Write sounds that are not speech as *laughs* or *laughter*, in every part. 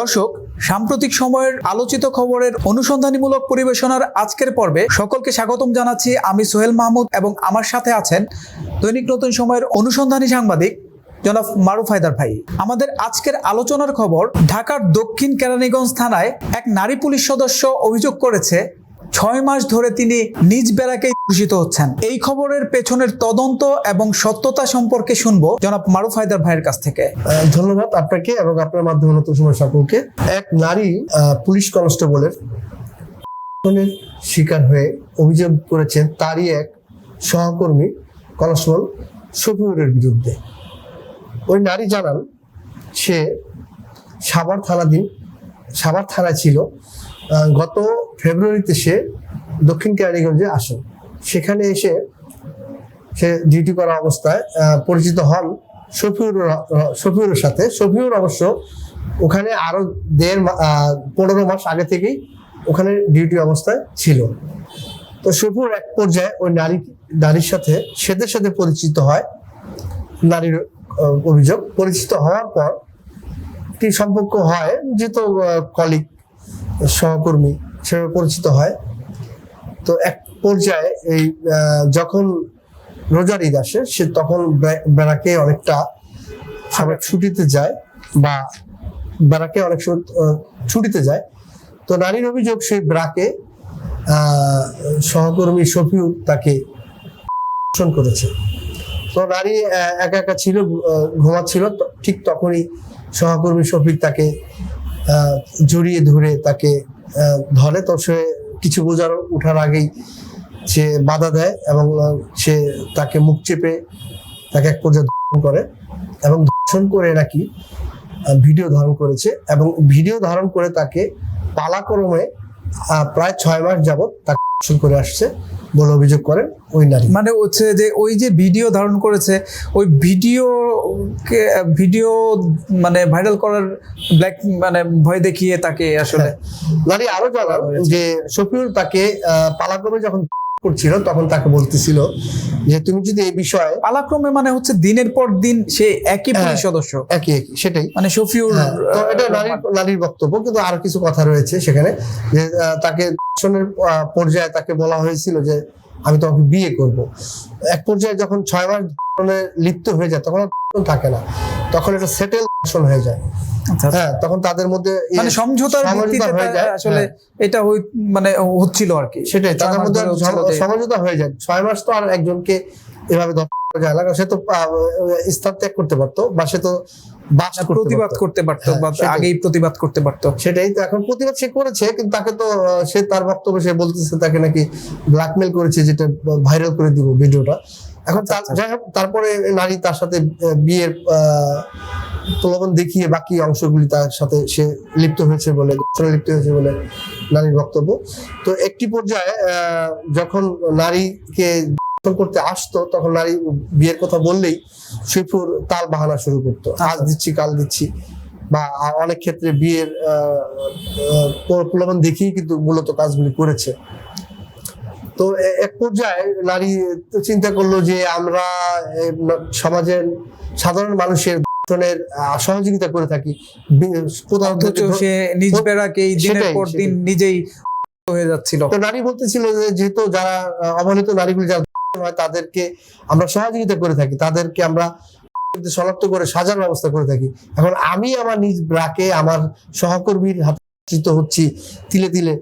দর্শক, সাম্প্রতিক সময়ের আলোচিত খবরের অনুসন্ধানীমূলক পরিবেশনার আজকের পর্বে সকলকে স্বাগতম জানাচ্ছি আমি সোহেল মাহমুদ এবং আমার সাথে আছেন দৈনিক নতুন সময়ের অনুসন্ধানী সাংবাদিক জনাব মারুফ হায়দার ভাই। আমাদের আজকের আলোচনার খবর, ঢাকার দক্ষিণ কেরানীগঞ্জ থানায় এক নারী পুলিশ সদস্য অভিযোগ করেছে ছয় মাস ধরে তিনি নিজ বেড়াকেই দূষিত হচ্ছেন। এই খবরের পেছনের তদন্ত এবং সত্যতা সম্পর্কে শুনব জনাব মারুফ হায়দার ভাইয়ের কাছ থেকে। ধন্যবাদ আপনাকে এবং আপনার মাধ্যমে নতুন সময় সকলকে। এক নারী পুলিশ কনস্টেবলের শিকার হয়ে অভিযোগ করেছেন, তারই এক সহকর্মী কনস্টেবল শফিউরের বিরুদ্ধে। ওই নারী জানান, সে সাভার থানাধীন, সাভার থানায় ছিল। গত ফেব্রুয়ারিতে সে দক্ষিণ কেরানীগঞ্জে আসে। সেখানে এসে সে ডিউটি করা অবস্থায় পরিচিত হন শফিউর শফিউরের সাথে। শফিউর অবশ্য ওখানে আরও দেড় পনেরো মাস আগে থেকেই ওখানে ডিউটি অবস্থায় ছিল। তো শফিউর এক পর্যায়ে ওই নারী, নারীর সাথে, সেদের সাথে পরিচিত হয় নারীর অভিযোগ। পরিচিত হওয়ার পর কি সম্পর্ক হয় যেহেতু কলিগ সহকর্মী সেভাবে পরিচিত হয়। তো এক পর্যায়ে এই যখন রোজার ঈদ আসে, সে তখন বেড়াকে অনেকটা সবাই ছুটিতে যায় বা বেড়াকে অনেক সময় ছুটিতে যায়। তো নারীর অভিযোগ, সেই ব্রাকে সহকর্মী শফিউ তাকে করেছে। তো নারী একা একা ছিল ঘুমাচ্ছিল ঠিক তখনই সহকর্মী শফিক তাকে জড়িয়ে ধরে তাকে ধরে তো সে কিছু বোঝার উঠার আগেই সে বাধা দেয় এবং সে তাকে মুখ চেপে তাকে এক পর্যায়ে ধর্ষণ করে এবং ধর্ষণ করে নাকি ভিডিও ধারণ করেছে এবং ভিডিও ধারণ করে তাকে পালাক্রমে প্রায় ছয় মাস যাবত তাকে ধর্ষণ করে আসছে বলে অভিযোগ করেন ওই নারী। মানে হচ্ছে যে ওই যে ভিডিও ধারণ করেছে ওই ভিডিও ভিডিও মানে ভাইরাল করার ব্ল্যাক মানে ভয় দেখিয়ে তাকে আসলে নারী আরও জানান যে শফিউল তাকে পালাক্রমে যখন করছিল তখন তাকে বলতেছিল যে তুমি যদি এই বিষয়ে পালাক্রমে মানে হচ্ছে দিনের পর দিন সে একই পুলিশ হ্যাঁ। সদস্য। একই একই সেটাই। মানে শফিউর হ্যাঁ, এটা নারীর নারীর বক্তব্য কিন্তু আরও কিছু কথা রয়েছে সেখানে যে তাকে পর্যায়ে তাকে বলা হয়েছিল যে আমি তোমাকে বিয়ে করব। এক পর্যায়ে যখন ছয় মাস লিপ্ত হয়ে যায় তখন থাকে না। তখন এটা সেটেল হয়ে যায়। হ্যাঁ তখন তাদের মধ্যে ইয়ে- মানে সমঝোতার সমঝোতা ভিত্তিতে হয়ে যায়, আসলে হ্যাঁ। এটা হই- মানে হচ্ছিল আর কি। সেটাই তাদের মধ্যে সমঝোতা হয়ে যায়। ছয় মাস তো আর একজনকে এভাবে যায় না সে তো স্থান ত্যাগ করতে পারতো বা সে তো প্রতিবাদ করতে পারতো হ্যাঁ, বা। আগেই প্রতিবাদ করতে পারতো। সেটাই তো এখন প্রতিবাদ সে করেছে কিন্তু তাকে তো সে তার বক্তব্য সে বলতেছে তাকে নাকি ব্ল্যাকমেল করেছে যেটা ভাইরাল করে দিব ভিডিওটা। এখন আচ্ছা। যাই হোক তারপরে নারী তার সাথে বিয়ের আহ, প্রলোভন দেখিয়ে বাকি অংশগুলি তার সাথে সে লিপ্ত হয়েছে বলে লিপ্ত হয়েছে বলে নারীর বক্তব্য। তো একটি পর্যায়ে যখন নারীকে করতে আসতো তখন নারী বিয়ের কথা বললেই শিপুর তাল বাহানা শুরু করতো। আজ আচ্ছা। দিচ্ছি কাল দিচ্ছি। বা অনেক ক্ষেত্রে বিয়ের প্রলোভন দেখিয়ে কিন্তু মূলত কাজগুলি করেছে। তো এক পর্যায়ে নারী তো চিন্তা করল যে আমরা সমাজের সাধারণ মানুষের আহ, সহযোগিতা করে থাকি। কোথাও সে নিজ বেড়াকেই দিনের পর দিন নিজেই *laughs* হয়ে যাচ্ছিল। তো নারী বলতেছিল যে যেহেতু যারা অবহেলিত নারীগুলি যারা *laughs* হয় তাদেরকে আমরা সহযোগিতা করে থাকি। তাদেরকে আমরা *laughs* শনাক্ত করে সাজার ব্যবস্থা করে থাকি। এখন আমি আমার নিজ ব্রাকে আমার সহকর্মীর হাতে হচ্ছি তিলে তিলে।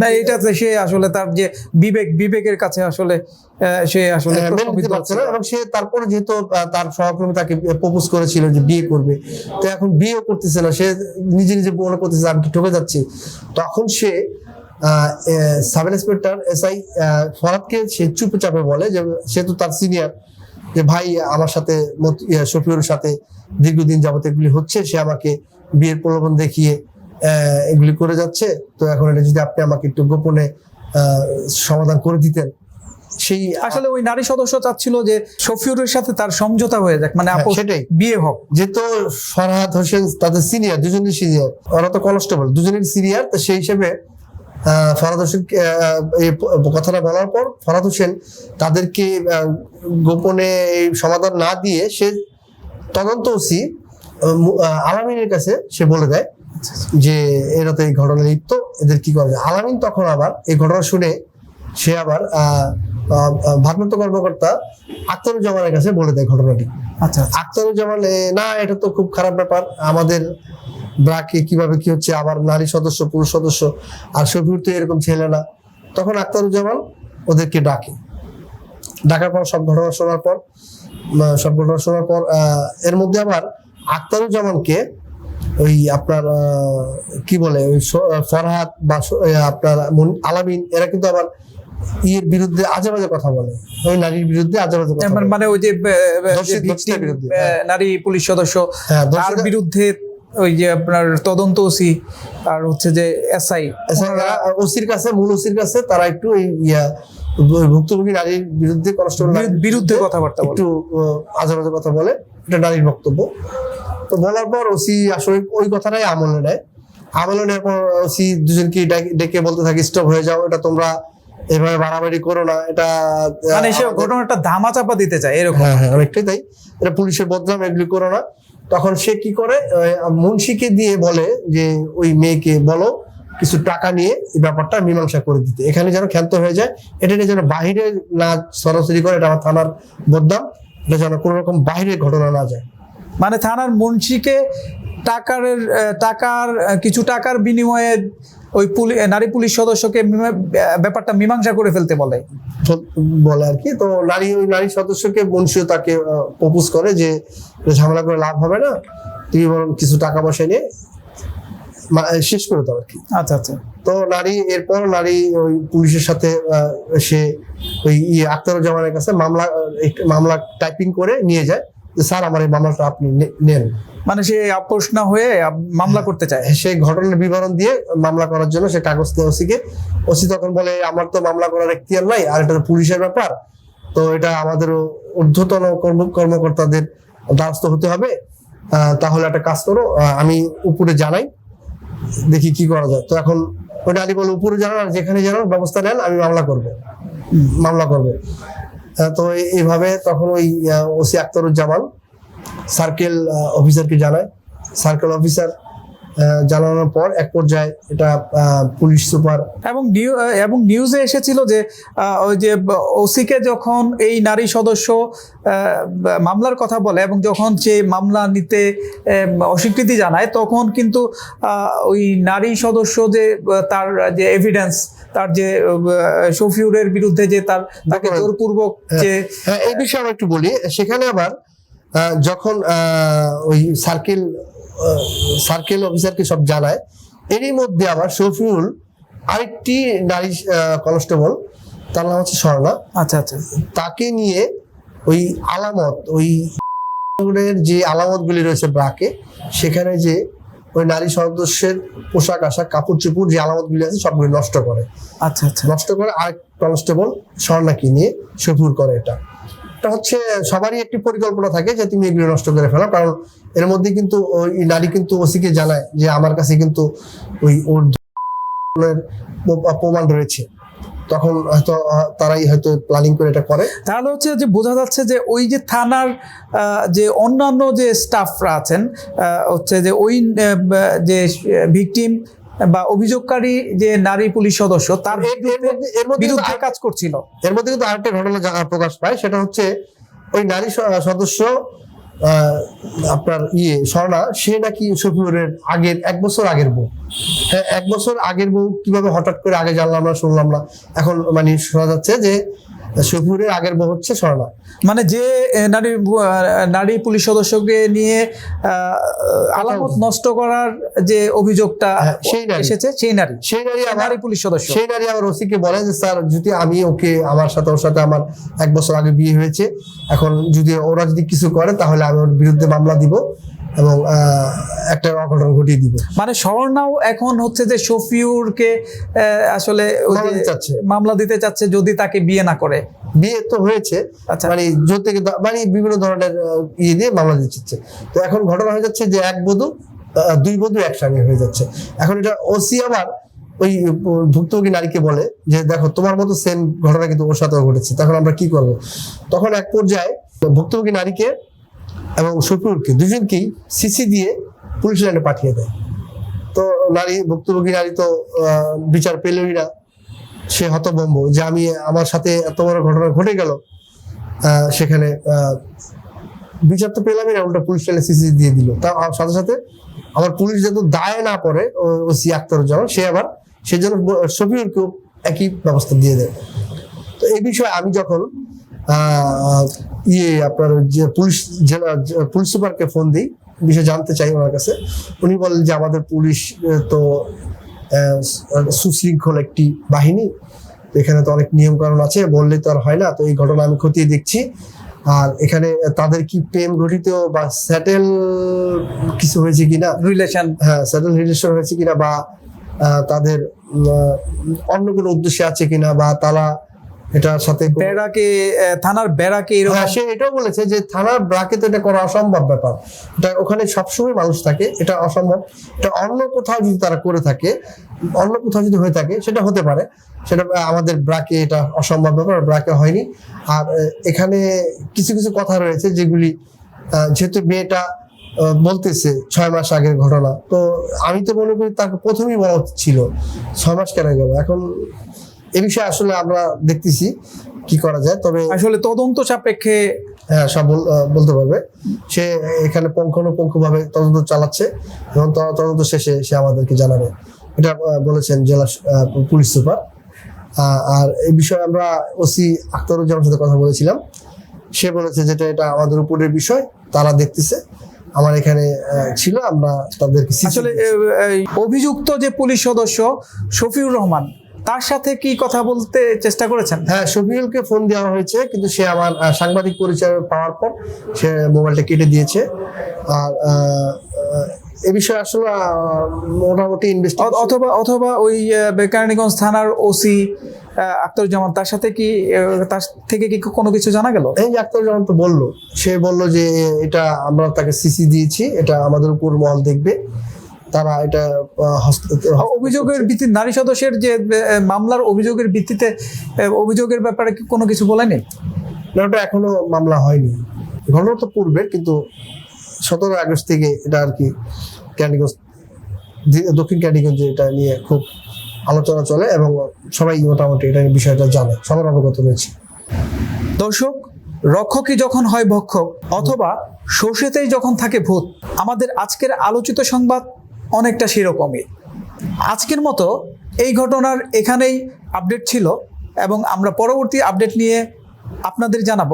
না এটা তো সে আসলে তার যে বিবেক বিবেকের কাছে আসলে সে আসলে হ্যাঁ, মেনে পারছে না এবং সে তারপরে যেহেতু তার সহকর্মী তাকে প্রপোজ করেছিল যে বিয়ে করবে তো এখন বিয়েও করতেছে না সে নিজে নিজে মনে করতেছে আমি কি ঠকে যাচ্ছি? তখন সে সাব ইন্সপেক্টর এস আই ফরাদকে সে চুপে চাপে বলে যে সে তো তার সিনিয়র যে ভাই আমার সাথে ইয়ে, শফিউরের সাথে দীর্ঘদিন যাবত এগুলি হচ্ছে সে আমাকে বিয়ের প্রলোভন দেখিয়ে এগুলি করে যাচ্ছে তো এখন এটা যদি আপনি আমাকে একটু গোপনে সমাধান করে দিতেন সেই আসলে ওই নারী সদস্য চাচ্ছিল যে শফিউরের সাথে তার সমঝোতা হয়ে যাক মানে হ্যাঁ, সেটাই। বিয়ে হোক যেহেতু ফরহাদ হোসেন তাদের সিনিয়র দুজনের সিনিয়র ওরা তো কনস্টেবল দুজনের সিনিয়র তো সেই হিসেবে আহ, ফরহাদ হোসেন এই কথাটা বলার পর ফরহাদ হোসেন তাদেরকে গোপনে সমাধান না দিয়ে সে তদন্ত ওসি আলামিনের কাছে সে বলে দেয় যে এরা তো এই ঘটনা লিপ্ত এদের কি করা যায়? আলামিন তখন আবার এই ঘটনা শুনে সে আবার ভারপ্রাপ্ত কর্মকর্তা আখতারুজ্জামানের কাছে বলে দেয় ঘটনাটি। আচ্ছা আচ্ছা। আখতারুজ্জামান না এটা তো খুব খারাপ ব্যাপার। আমাদের ব্রাকে কীভাবে কি হচ্ছে? আবার নারী সদস্য পুরুষ সদস্য আর শফিউর তো এরকম ছেলে না। তখন আখতারুজ্জামান ওদেরকে ডাকে। ডাকার পর সব ঘটনা শোনার পর সব ঘটনা শোনার পর এর মধ্যে আবার আখতারুজ্জামানকে ওই আপনার কি বলে ওই ফরহাদ বা আপনার আলামিন এরা কিন্তু আবার ইয়ের বিরুদ্ধে আজে বাজে কথা বলে। ওই নারীর বিরুদ্ধে আজে বাজে কথা মানে- মানে ওই যে হ্যাঁ। নারী পুলিশ সদস্য হ্যাঁ, তার বিরুদ্ধে ওই যে আপনার তদন্ত ওসি আর হচ্ছে যে এসআই। ওসির কাছে মূল ওসির কাছে তারা একটু এই ইয়া ভুক্তভোগী নারীর বিরুদ্ধে কনস্টেবল বিরুদ্ধে কথাবার্তা একটু আজে বাজে কথা বলে। এটা নারীর বক্তব্য। তো বলার পর ওসি আসলে ওই কথাটাই আমলে নেয়। আমলে নেওয়ার পর ওসি দুজনকে ডাক- বলতে থাকে স্টপ হয়ে যাও এটা তোমরা এভাবে বাড়াবাড়ি করো না এটা মানে সে ঘটনাটা ধামা চাপা দিতে চায় এরকম। হ্যাঁ হ্যাঁ অনেকটাই তাই। এটা পুলিশের বদনাম এগুলি করো না। তখন সে কি করে মুন্সিকে দিয়ে বলে যে ওই মেয়েকে বলো কিছু টাকা নিয়ে এই ব্যাপারটা মীমাংসা করে দিতে। এখানে যেন ক্ষান্ত হয়ে যায় এটা নিয়ে যেন বাহিরে না সরাসরি করে এটা আমার থানার বদনাম। এটা যেন কোনো রকম বাইরে ঘটনা না যায়। মানে থানার মুন্সিকে টাকার টাকার কিছু টাকার বিনিময়ে ওই নারী পুলিশ সদস্যকে ব্যাপারটা মীমাংসা করে ফেলতে বলে। বলে আর কি তো নারী ওই নারী সদস্যকে মুন্সিও তাকে প্রপোজ করে যে ঝামেলা করে লাভ হবে না তুমি বরং কিছু টাকা পয়সা নিয়ে শেষ করে দাও আর কি। আচ্ছা আচ্ছা। তো নারী এরপর নারী ওই পুলিশের সাথে সে ওই ইয়ে আখতারুজ্জামানের কাছে মামলা মামলা টাইপিং করে নিয়ে যায়। যে স্যার আমার এই মামলাটা আপনি নেন। মানে সে আপোষ না হয়ে মামলা করতে চায়। সেই ঘটনার বিবরণ দিয়ে মামলা করার জন্য সে কাগজ দেয় ওসিকে ওসি তখন বলে আমার তো মামলা করার এখতিয়ার নাই আর এটা পুলিশের ব্যাপার। তো এটা আমাদের ঊর্ধ্বতন কর্ম কর্মকর্তাদের দ্বারস্থ হতে হবে। তাহলে একটা কাজ করো আমি উপরে জানাই দেখি কি করা যায়। তো এখন ওই নারী বলে উপরে জানান যেখানে জানান ব্যবস্থা নেন আমি মামলা করব। মামলা করব। তো এইভাবে তখন ওই ওসি আক্তারুজ্জামান সার্কেল অফিসারকে জানায়। সার্কেল অফিসার জানানোর পর এক পর্যায়ে এটা পুলিশ সুপার এবং এবং নিউজে এসেছিল যে ওই যে ওসিকে যখন এই নারী সদস্য মামলার কথা বলে এবং যখন সে মামলা নিতে অস্বীকৃতি জানায়, তখন কিন্তু ওই নারী সদস্য যে তার যে এভিডেন্স তার যে শফিউরের বিরুদ্ধে যে তার তাকে. জোরপূর্বক যে হ্যাঁ এই বিষয়ে আমরা একটু বলি। সেখানে আবার যখন ওই সার্কেল সার্কেল অফিসারকে সব জানায় এরই মধ্যে আবার শফিউল আরেকটি নারী কনস্টেবল তার নাম হচ্ছে স্বর্ণা আচ্ছা আচ্ছা। তাকে নিয়ে ওই আলামত ওই *laughs* যে আলামত গুলি রয়েছে ব্রাকে সেখানে যে ওই নারী সদস্যের পোশাক আশাক কাপড় চোপড় যে আলামত গুলি আছে সবগুলি নষ্ট করে। আচ্ছা আচ্ছা। নষ্ট করে আর কনস্টেবল স্বর্ণাকে নিয়ে সফুর করে এটা। এটা হচ্ছে সবারই একটি পরিকল্পনা থাকে যে তুমি এগুলো নষ্ট করে ফেলো কারণ এর মধ্যে কিন্তু ওই নারী কিন্তু ওসিকে জানায় যে আমার কাছে কিন্তু ওই ওর প্রমাণ রয়েছে। তখন হয়তো তারাই হয়তো প্ল্যানিং করে এটা করে। তাহলে হচ্ছে যে বোঝা যাচ্ছে যে ওই যে থানার যে অন্যান্য যে স্টাফরা আছেন হচ্ছে যে ওই যে ভিকটিম বা অভিযোগকারী যে নারী পুলিশ সদস্য তার বিরুদ্ধে কাজ করছিল। এর মধ্যে কিন্তু আরেকটা ঘটনা প্রকাশ পায় সেটা হচ্ছে ওই নারী সদস্য আপনার ইয়ে স্বর্ণা, সে নাকি শফিউরের আগের, এক বছর আগের বউ। হ্যাঁ এক বছর আগের বউ কীভাবে হঠাৎ করে আগে জানলাম না, শুনলাম না। এখন মানে শোনা যাচ্ছে যে শফিউরের আগের বউ হচ্ছে স্বর্ণা। মানে যে নারী নারী পুলিশ সদস্যকে নিয়ে আলামত নষ্ট করার যে অভিযোগটা হ্যাঁ, সেই নারী। এসেছে সেই নারী। সেই নারী নারী পুলিশ সদস্য। সেই নারী আবার ওসিকে বলে যে স্যার যদি আমি ওকে আমার সাথে ওর সাথে আমার এক বছর আগে বিয়ে হয়েছে এখন যদি ওরা যদি কিছু করে তাহলে আমি ওর বিরুদ্ধে মামলা দিব। এবং একটা অঘটন ঘটিয়ে দিব। মানে স্বর্ণাও এখন হচ্ছে যে শফিউরকে আসলে মামলা দিতে চাচ্ছে। যদি তাকে বিয়ে না করে। বিয়ে তো হয়েছে আচ্ছা। মানে জোর থেকে মানে বিভিন্ন ধরনের ইয়ে দিয়ে মামলা দিচ্ছে তো এখন ঘটনা হয়ে যাচ্ছে যে এক বধূ দুই বধূ একসঙ্গে হয়ে যাচ্ছে। এখন এটা ওসি আবার ওই ভুক্তভোগী নারীকে বলে যে দেখো তোমার মতো সেম ঘটনা কিন্তু ওর সাথেও ঘটেছে। তখন আমরা কি করব? তখন এক পর্যায়ে ভুক্তভোগী নারীকে এবং শফিউরকে দুজনকেই সিসি দিয়ে পুলিশ লাইনে পাঠিয়ে দেয়। তো নারী, ভুক্তভোগী নারী তো বিচার পেলই না। সে হতভম্ব যে আমি আমার সাথে এত বড় ঘটনা ঘটে গেল সেখানে বিচার তো পেলামই না, উল্টা পুলিশ লাইনে সিসি দিয়ে দিল। তার সাথে সাথে আমার পুলিশ যত দায় না পড়ে ও সি আক্তারুজ্জামান সে আবার সেজন্য শফিউরকেও একই ব্যবস্থা দিয়ে দেয়। তো এই বিষয়ে আমি যখন ইয়ে আপনার যে পুলিশ জেলা পুলিশ সুপারকে ফোন দিই বিষয়ে জানতে চাই ওনার কাছে। উনি বলেন যে আমাদের পুলিশ তো সুশৃঙ্খল একটি বাহিনী। এখানে তো অনেক নিয়ম কানুন আছে বললে তো আর হয় না। তো এই ঘটনা আমি খতিয়ে দেখছি। আর এখানে তাদের কি প্রেম ঘটিত বা স্যাটেল কিছু হয়েছে কিনা? রিলেশন হ্যাঁ স্যাটেল রিলেশন হয়েছে কিনা বা তাদের অন্য কোনো উদ্দেশ্যে আছে কিনা বা তারা এটার সাথে বেড়াকে থানার বেড়াকে এরকম হ্যাঁ সে এটাও বলেছে যে থানার ব্রাকে তো এটা করা অসম্ভব ব্যাপার। এটা ওখানে সবসময় মানুষ থাকে এটা অসম্ভব। এটা অন্য কোথাও যদি তারা করে থাকে অন্য কোথাও যদি হয়ে থাকে সেটা হতে পারে। সেটা আমাদের ব্রাকে এটা অসম্ভব ব্যাপার ব্রাকে হয়নি। আর এখানে কিছু কিছু কথা রয়েছে যেগুলি যেহেতু মেয়েটা বলতেছে ছয় মাস আগের ঘটনা। তো আমি তো মনে করি তাকে প্রথমেই বলা ছিল ছয় মাস কেন গেল? এখন এ বিষয়ে আসলে আমরা দেখতেছি কি করা যায় তবে আসলে তদন্ত সাপেক্ষে হ্যাঁ সব বলতে পারবে। সে এখানে পুঙ্খানুপুঙ্খ ভাবে তদন্ত চালাচ্ছে এবং তদন্ত শেষে সে আমাদেরকে জানাবে। এটা বলেছেন জেলা পুলিশ সুপার। আর এই বিষয়ে আমরা ওসি আখতারুজ্জামানের সাথে কথা বলেছিলাম। সে বলেছে যেটা এটা আমাদের উপরের বিষয় তারা দেখতেছে। আমার এখানে ছিল আমরা তাদেরকে আসলে অভিযুক্ত যে পুলিশ সদস্য শফিউর রহমান তার সাথে কি কথা বলতে চেষ্টা করেছেন? হ্যাঁ শফিউলকে ফোন দেওয়া হয়েছে কিন্তু সে আমার সাংবাদিক পরিচয় পাওয়ার পর সে মোবাইলটা কেটে দিয়েছে। আর এ বিষয়ে আসলে মোটামুটি অথবা অথবা ওই আহ, বেকারণীগঞ্জ থানার ওসি আক্তারুজ্জামান তার সাথে কি তার থেকে কি কোনো কিছু জানা গেল? এই যে আক্তার যেমন তো বলল সে বলল যে এটা আমরা তাকে সিসি দিয়েছি এটা আমাদের উপর মহল দেখবে। তারা এটা অভিযোগের ভিত্তিতে নারী সদস্যের যে মামলার অভিযোগের ভিত্তিতে অভিযোগের ব্যাপারে কি কোনো কিছু বলেনি? না, ওটা এখনও মামলা হয়নি। ঘটনা তো পূর্বে কিন্তু সতেরো আগস্ট থেকে এটা আর কি ক্যান্ডিগঞ্জ দক্ষিণ ক্যান্ডিগঞ্জে এটা নিয়ে খুব আলোচনা চলে এবং সবাই মোটামুটি এটা বিষয়টা জানে সবার অবগত রয়েছে। দর্শক রক্ষকই যখন হয় ভক্ষক অথবা সর্ষেতেই যখন থাকে ভূত আমাদের আজকের আলোচিত সংবাদ অনেকটা সেরকমই। আজকের মতো এই ঘটনার এখানেই আপডেট ছিল এবং আমরা পরবর্তী আপডেট নিয়ে আপনাদের জানাব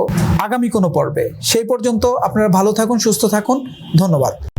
আগামী কোনো পর্বে। সেই পর্যন্ত আপনারা ভালো থাকুন, সুস্থ থাকুন। ধন্যবাদ।